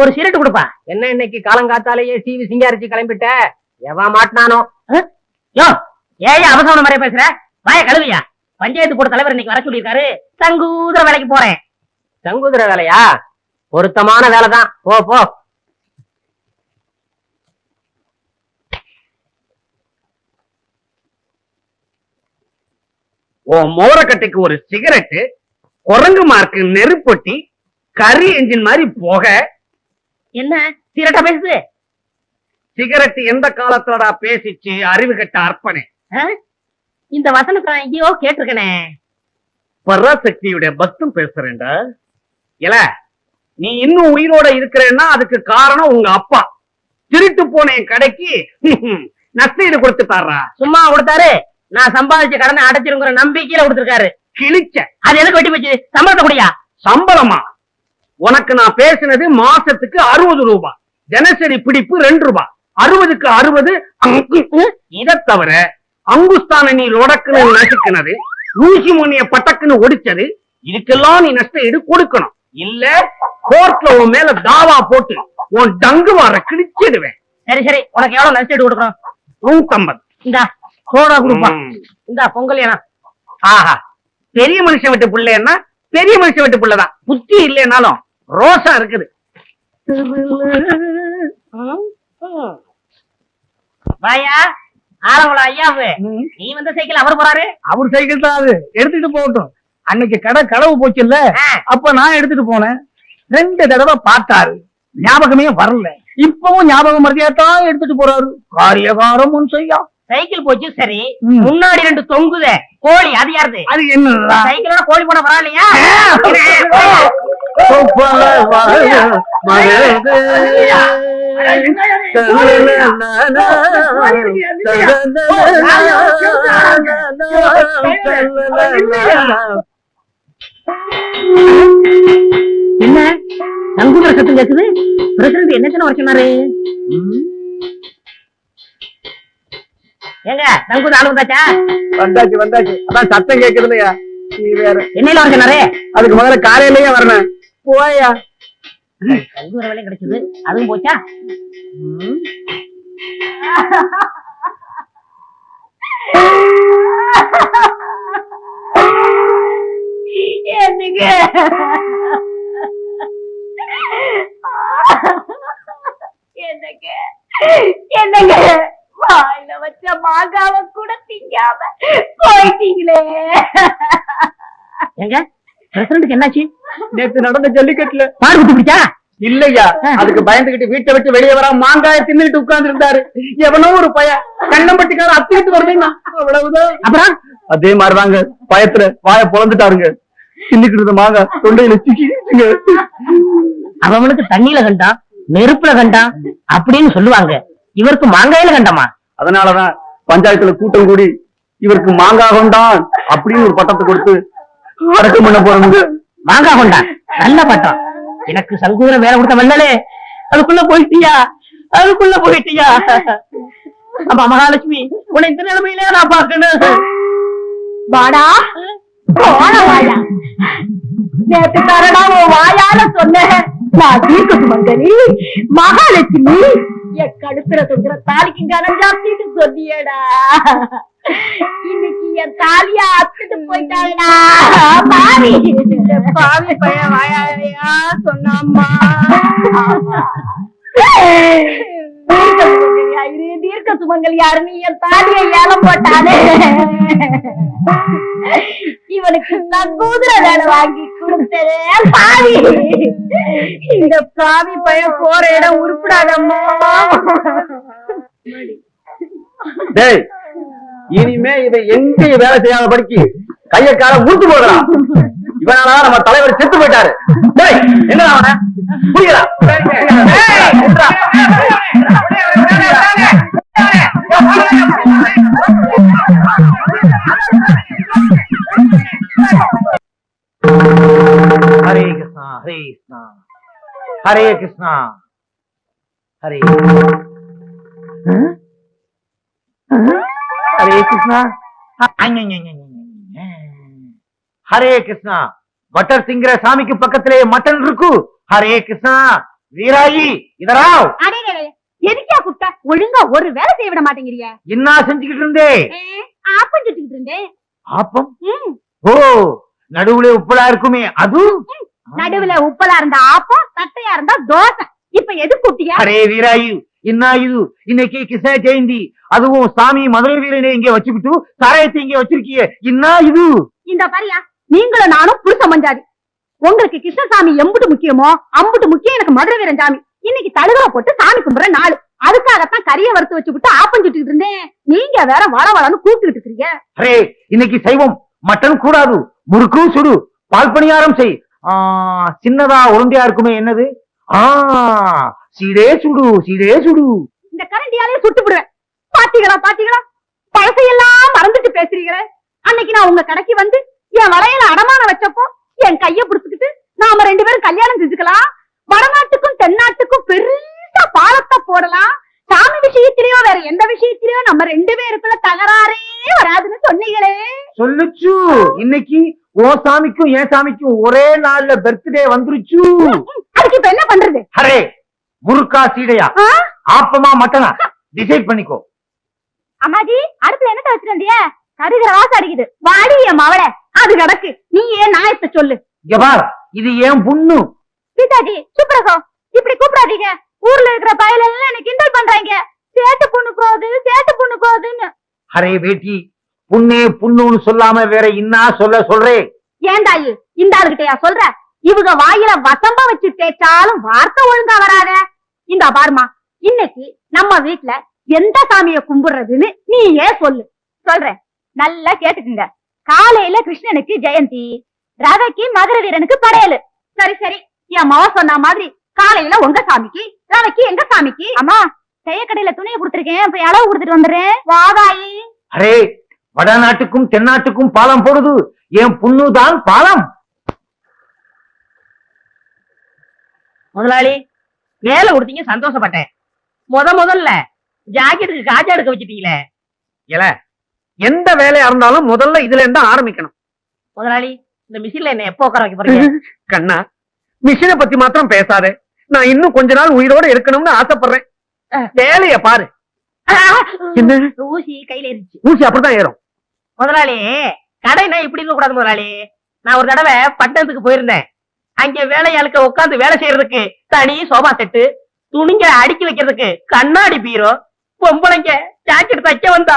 ஒரு சிரட்டு கொடுப்பா. என்ன இன்னைக்கு காலங்காத்தாலேயே சீவி சிங்காரிச்சு கிளம்பிட்ட? எவன் மாட்டினானோ? யோ ஏன் அவசரம் மாதிரி பேசுற? வாய கழுவியா? பஞ்சாயத்து போர்டு தலைவர் இன்னைக்கு வர சொல்லியிருக்காரு. தங்கூதர வேலைக்கு போறேன். தங்குதுர வேலையா? பொருத்தமான வேலை தான் போ. போ மோரக்கட்டைக்கு ஒரு சிகரெட்டு குரங்கு மார்க்கு நெருப்பொட்டி கரி என்ஜின் மாதிரி போக என்ன? சிரட்டா பேசுது சிகரெட் எந்த காலத்தோட பேசிச்சு? அறிவு கட்ட அர்ப்பணே? இந்த வசனத்தை நான் எங்கேயோ கேட்டிருக்கனே. பராசக்தியுடைய பக்தம் பேசுறேன்டா. இல்ல நீ இன்னும் உயிரோட இருக்கிறேன்னா அதுக்கு காரணம் உங்க அப்பா. திருட்டு போன என் கடைக்கு நஷ்டஈடு கொடுத்துட்டாரா சும்மா கொடுத்தாரு. நான் சம்பாதிச்ச கடனை அடைச்சிருங்கிற நம்பிக்கையில கொடுத்திருக்காரு. கிழிச்ச. அது எதுக்கு வெட்டி வச்சு சம்பளத்தை குடியா? சம்பளமா? உனக்கு நான் பேசினது மாசத்துக்கு அறுபது ரூபாய் தினசரி பிடிப்பு ரெண்டு ரூபாய் அறுபதுக்கு அறுபது இதை தவிர அங்குஸ்தான நீ லொடக்குன்னு நசுக்குனது ஊசி முனிய பட்டக்குன்னு ஒடிச்சது இதுக்கெல்லாம் நீ நஷ்ட ஈடு கொடுக்கணும். இல்ல கோர்ட்ல உன் மேல தாவா போட்டு உன் டங்கு வார கிழிச்சிடுவேன். சரி சரி உனக்கு எவ்வளவு நஷ்டம் கொடுக்குறோம் நூத்தம்பது. இந்தா சோடா கொடுப்பா. இந்தா பொங்கல் ஏனா ஆஹா. பெரிய மனுஷன் விட்டு பிள்ளைன்னா பெரிய மனுஷன் விட்டு பிள்ளைதான். புத்தி இல்லைனாலும் ரோசா இருக்குது. வாயா ஆலங்குளம் ஐயாவு. நீ வந்த சைக்கிள் அவர் போறாரு? அவர் சைக்கிள் தான் அது. எடுத்துட்டு போகட்டும். அன்னைக்கு கடை களவு போச்சு இல்ல ஆ. அப்ப நான் எடுத்துட்டு போனேன். ரெண்டு தடவை பார்த்தாரு. ஞாபகமே வரல. இப்பவும் ஞாபகம் மறதியாத்தான் எடுத்துட்டு போறாரு. காரியகாரம் முன் செய்யா. சைக்கிள் போச்சு சரி. முன்னாடி ரெண்டு தொங்குதே. கோழி அது யாருது? அது என்னடா? சைக்கிளோட கோழி போன பரவாயில்லையா? என்ன நங்குமர சத்தம் கேக்குது பிரசிடண்ட் என்ன வர சொன்னாரு ஏங்க நங்குது ஆளு வந்தாச்சா வந்தாச்சு. வந்தாச்சு அதான் சத்தம் கேக்குது இல்லையா நீ வேற. என்னையில வர சொன்னாரு? அதுக்கு முதல்ல காலையிலயே வரணும். போயா? நங்குற வேலையும் கிடைச்சது. அதுவும் போச்சா? என்னங்க என்னங்க என்னங்க வாயில வச்ச மாங்காவ கூட திங்காம போயிட்டீங்களே. ஏங்க பிரசிடண்ட்டுக்கு என்னாச்சு? நேத்து நடந்த ஜல்லிக்கட்டுல. பாடு குத்து பிடிச்சா? இல்லையா? அதுக்கு பயந்துகிட்டு வீட்டை விட்டு வெளியே வர மாங்காய தின்னுட்டு உட்கார்ந்து இருந்தாரு எவனோ ஒரு பைய கண்ணம்பட்டிக்கார அத்திட்டு வருதுன்னா அவ்வளவுதான். அப்புறம்? அதே மாதிரிதாங்க. பயத்துல வாய பொழந்துட்டாருங்க. தின்னுக்கிட்டு இருந்த மாங்காய் தொண்டையில சிக்கிச்சுங்க அவனுக்கு தண்ணியில கண்டான் நெருப்புல கண்டான் அப்படின்னு சொல்லுவாங்க. இவருக்கு மாங்காயில கண்டமா? அதனாலதான் பஞ்சாயத்துல கூட்டம் கூடி இவருக்கு மாங்காய் கொண்டான் அப்படின்னு ஒரு பட்டத்தை கொடுத்து அடக்கம் பண்ண போறாங்க மாங்காய் கொண்டான் நல்ல பட்டம். எனக்கு சங்கூர வேலை கொடுத்த வல்லலே அதுக்குள்ள போயிட்டியா? அதுக்குள்ள போயிட்டியா? அப்பா மகாலட்சுமி உன்னை இந்த நிலைமையில நான் பாக்கணும் வாடா. போட வாடா. நேத்து தரடா உன் வாயால சொன்னேன். நான் தீர்க்க சுமங்கலி மகாலட்சுமி என் கடுப்புல தொங்குற தாலிக்கு கனம் ஜாஸ்தின்னு சொன்னியேடா. இன்னைக்கு என் தாலியா அத்துட்டு போயிட்டாங்கடா. பாவி. பாவி பையன் வாயாலையா சொன்னாம்மா தீர்க்க சுமங்கலி தீர்க்க சுமங்கலி யாருன்னு என் தாலியை ஏலம் போட்டானே இவனுக்கு நான் குதிரை வேலை வாங்கி கொடுத்தேன் பாவி. இந்த பாவி பையன் போற இடம் உருப்படாதம்மா. டேய் இனிமே இதை எங்கேயும் வேலை செய்யாத படிக்கு? கைய கால ஊத்து போடுறான். இவனால நம்ம தலைவர் செத்து போயிட்டாரு. என்ன புரியல ஹரே கிருஷ்ணா ஹரே கிருஷ்ணா. ஹரே கிருஷ்ணா. ஹரே ஹரே கிருஷ்ணா. ஹரே கிருஷ்ணா. பட்டர் திங்கிற சாமிக்கு பக்கத்திலே மட்டன் இருக்கு. ஹரே கிருஷ்ணா. வீராயி இதராவ். அடே எதுக்கா கூப்பிட்ட? ஒழுங்கா ஒரு வேலை செய்ய விட மாட்டேங்கிறிய. என்ன செஞ்சுக்கிட்டு இருந்தே? ஆப்பம் சுட்டுக்கிட்டு இருந்தேன் ஆப்பம். ஓ நடுவுல உப்பலா இருக்குமே அது? நடுவுல உப்பலா இருந்தா ஆப்பம் தட்டையா இருந்தா தோசை. இப்ப எது கூப்பிட்டியா? அரே வீராயு என்ன இது? இன்னைக்கு கிருஷ்ண ஜெயந்தி. அதுவும் சாமி மதுரை வீரனை இங்க வச்சுக்கிட்டு சாராயத்தை இங்க வச்சிருக்கிய. என்ன இது? இந்த பாரியா நீங்களும் நானும் புருஷ மஞ்சாதி. உங்களுக்கு கிருஷ்ணசாமி எம்புட்டு முக்கியமோ அம்புட்டு முக்கியம் எனக்கு மதுரை வீரன் சாமி. இன்னைக்கு தழுவ போட்டு சாமி கும்பிடுற நாள். அதுக்காகத்தான் கறிய வறுத்து வச்சுக்கிட்டு ஆப்பம் சுட்டுக்கிட்டு இருந்தேன். நீங்க வேற வள வளன்னு கூப்பிட்டுக்கிட்டு இருக்கீங்க அரே இன்னைக்கு சைவம். மட்டன் கூடாது. முறுக்கும் சுடு. பால் பணியாரம் செய். ஆ, சின்னதா உருண்டையா இருக்குமே என்னது? ஆ சீடே சுடு சீடே சுடு. இந்த கரண்டியாலே சுட்டு விடுவேன் பாத்தீங்களா பாத்தீங்களா? பழசையெல்லாம் மறந்துட்டு பேசுறீங்களே. அன்னைக்கு நான் உங்க கடைக்கு வந்து என் வளையல அடமானம் வச்சப்போ என் கைய புடிச்சுக்கிட்டு நாம ரெண்டு பேரும் கல்யாணம் செஞ்சுக்கலாம். வடநாட்டுக்கும் தென்னாட்டுக்கும் பெருசா பாலத்தை போடலாம். சாமி விஷயத்திலயோ வேற எந்த விஷயத்திலயோ நம்ம ரெண்டு பேருக்குள்ள தகராறே வராதுன்னு சொன்னீங்களே. சொல்லுச்சு. இன்னைக்கு ஓ சாமிக்கும் என் சாமிக்கும் ஒரே நாள்ல பர்த்டே வந்துருச்சு. அதுக்கு இப்ப என்ன பண்றது? அரே முறுக்கா சீடையா? ஆப்பமா மட்டனா? டிசைட் பண்ணிக்கோ. அம்மாஜி அடுப்புல என்ன வச்சிட்டு வந்திய? கருகிற வாசம் அடிக்குது. வாடி என் மவளை. அது கிடக்கு நீ ஏன் நாயத்தை சொல்லு. இங்க பார் இது ஏன் புண்ணு? சீதாஜி சுப்ரகம் இப்படி கூப்பிடாதீங்க. ஊர்ல இருக்கிற பயல எல்லாம் என்ன கிண்டல் பண்றாங்க. சேட்டு பொண்ணு போகுது சேட்டு பொண்ணு போகுதுன்னு. அரே பேட்டி புண்ணே புண்ணுன்னு சொல்லாம வேற இன்னா சொல்ல சொல்றேன் ஏண்டாயி இந்த ஆளுகிட்டயா சொல்ற? இவங்க வாயில வசம்ப வச்சு தேய்ச்சாலும் வார்த்தை ஒழுங்கா வராத. இந்த பாருமா இன்னைக்கு நம்ம வீட்ல எந்த சாமிய கும்பிடுறதுன்னு நீ ஏன் சொல்லு. சொல்றேன். நல்லா கேட்டுக்குங்க. காலையில கிருஷ்ணனுக்கு ஜெயந்தி ரவைக்கு மதுர வீரனுக்கு படையலு. சரி சரி. என் மவ சொன்ன மாதிரி காலையில உங்க சாமிக்கு ரவைக்கு எங்க சாமிக்கு? அம்மா செய்யக்கடையில துணியை கொடுத்துருக்கேன். போய் அளவு கொடுத்துட்டு வந்துடுறேன். வாதாயி அரே வடநாட்டுக்கும் தென்னாட்டுக்கும் பாலம் போடுது. என் புண்ணு தான் பாலம். முதலாளி வேலை கொடுத்தீங்க சந்தோஷப்பட்டேன். முத முதல்ல ஜாக்கெட்டுக்கு காஜா எடுக்க வச்சிட்டீங்களே. இல்ல எந்த வேலையா இருந்தாலும் முதல்ல இதுல இருந்து ஆரம்பிக்கணும். முதலாளி இந்த மிஷின்ல என்ன எப்போ உட்கார வைக்க போறீங்க? கண்ணா மிஷினை பத்தி மாத்திரம் பேசாதே. நான் இன்னும் கொஞ்ச நாள் உயிரோட இருக்கணும்னு ஆசைப்படுறேன். வேலைய பாரு. என்ன? ஊசி கையில இருந்துச்சு ஊசி அப்படிதான் ஏறும். முதலாளி கடைனா இப்படி இருக்க கூடாது முதலாளி. நான் ஒரு தடவை பட்டணத்துக்கு போயிருந்தேன். அங்க வேலையாளுக்க உட்கார்ந்து வேலை செய்யறதுக்கு தனி சோபா செட்டு துணிங்க அடுக்கி வைக்கிறதுக்கு கண்ணாடி பீரோ பொம்பளைங்க ஜாக்கெட் தைக்க வந்தா.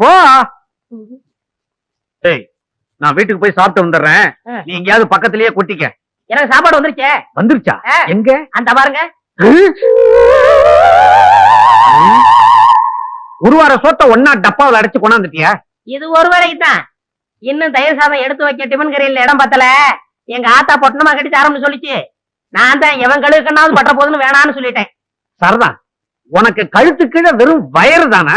போ. ஏய் நான் வீட்டுக்கு போய் சாப்பிட்டு வந்துடுறேன். நீ எங்கேயாவது பக்கத்திலேயே கொட்டிக்க. எனக்கு சாப்பாடு வந்துருச்சே. வந்துருச்சா. எங்க? அந்த பாருங்க. ஒரு வார சோத்த ஒன்னா டப்பாவில் அடைச்சு கொண்டாந்துட்டியா? இது ஒரு வேலைக்கு தான். இன்னும் தயிர் சாதம் எடுத்து வைக்க டிபன் கரையில் இடம் பத்தல. எங்க ஆத்தா பொட்டணமா கட்டி ஆரம்பிச்சு சொல்லிச்சு. நான் தான் எவன் கழுவுக்கண்ணாவது பட்ட போதுன்னு வேணான்னு சொல்லிட்டேன். சரிதான் உனக்கு கழுத்து கீழே வெறும் வயறு தானே?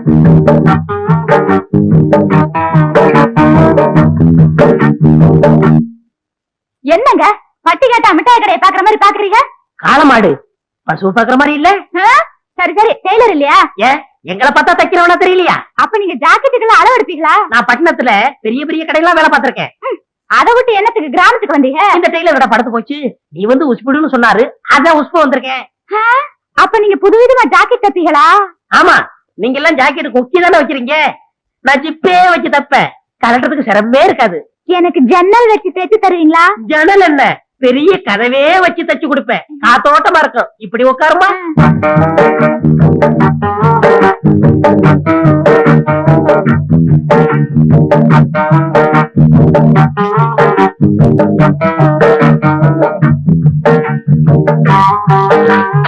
என்னங்க? பட்டி கேட்டா மிட்டாய் கடையை பாக்குற மாதிரி பாக்குறீங்க காளமாடு. பசு பாக்குற மாதிரி இல்ல? சரி சரி. டெய்லர் இல்லையா? ஏன் எங்களை பார்த்தா தைக்கிறவனா தெரியலையா? அப்ப நீங்க ஜாக்கெட்டுக்கெல்லாம் அளவு எடுப்பீங்களா? நான் பட்டணத்துல பெரிய பெரிய கடையெல்லாம் வேலை பார்த்திருக்கேன். அதை விட்டு என்னத்துக்கு கிராமத்துக்கு வந்தீங்க? இந்த டெய்லரோட படுத்து போச்சு. நீ வந்து உஸ்புடுன்னு சொன்னாரு. அதான் உஸ்பு வந்திருக்கேன்? அப்ப நீங்க புதுவிதமா ஜாக்கெட் தப்பீங்களா? ஆமா. நீங்க எல்லாம் ஜாக்கெட் கொக்கி தானே வச்சிருக்கீங்க நான் ஜிப்பே வச்சு தப்பேன். கலட்டுறதுக்கு சிரமமே இருக்காது. எனக்கு ஜன்னல் வச்சு தேச்சு தருவீங்களா? ஜன்னல் என்ன? பெரிய கதவே வச்சு தச்சு கொடுப்பேன். காத்தோட்டமா இருக்கும் இப்படி உட்காருமா?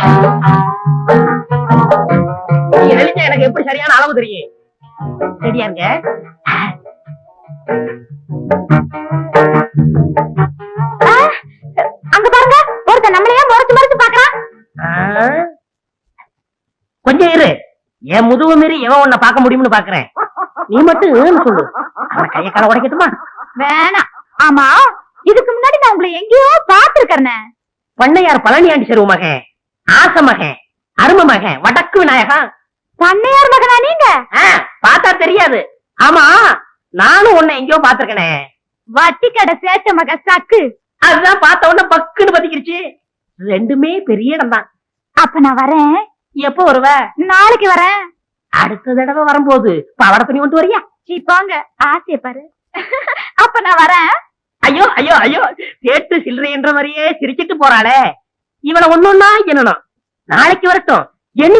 நீங்க எப்படி சரியான அளவு தெரியும். சரியா இருங்க? அங்க பாருங்க. ஒருத்தன் நம்மளையே முறைச்சு முறைச்சு பாக்குறான் ஆ? கொஞ்சம் இரு. என் முதுகு மீறி எவன் உன்னை பார்க்க முடியும்னு பாக்குறேன் நீ மட்டும் சொல்லு. அவன் கைய கால உடைக்கட்டுமா? வேணாம். ஆமா இதுக்கு முன்னாடி நான் உங்களை எங்கேயோ பாத்துருக்கேன் பண்ணையார் பழனியாண்டி செருவு மகன் ஆச மகன் அரும மகன் வடக்கு விநாயகன் பண்ணையார் மகனா நீங்க? பார்த்தா தெரியாது. ஆமா நானும் உன்னை எங்கேயோ பாத்திருக்கனே வட்டி கடை சேட்ட மக சக்கு. அதுதான் பார்த்த உடனே பக்குன்னு பத்திக்கிருச்சு. ரெண்டுமே பெரிய இடம் தான் அப்ப நான் வரேன். எப்போ வருவ? நாளைக்கு வரேன். அடுத்த தடவை வரும்போது பவட துணி கொண்டு வரியா? சீ போங்க. ஆசைய பாரு. அப்ப நான் வரேன். ஐயோ ஐயோ ஐயோ. கேட்டு சில்லறைன்ற மாதிரியே சிரிச்சிட்டு போறாளே. இவளை ஒன்னொன்னா என்னணும் நாளைக்கு வரட்டும். எண்ணி.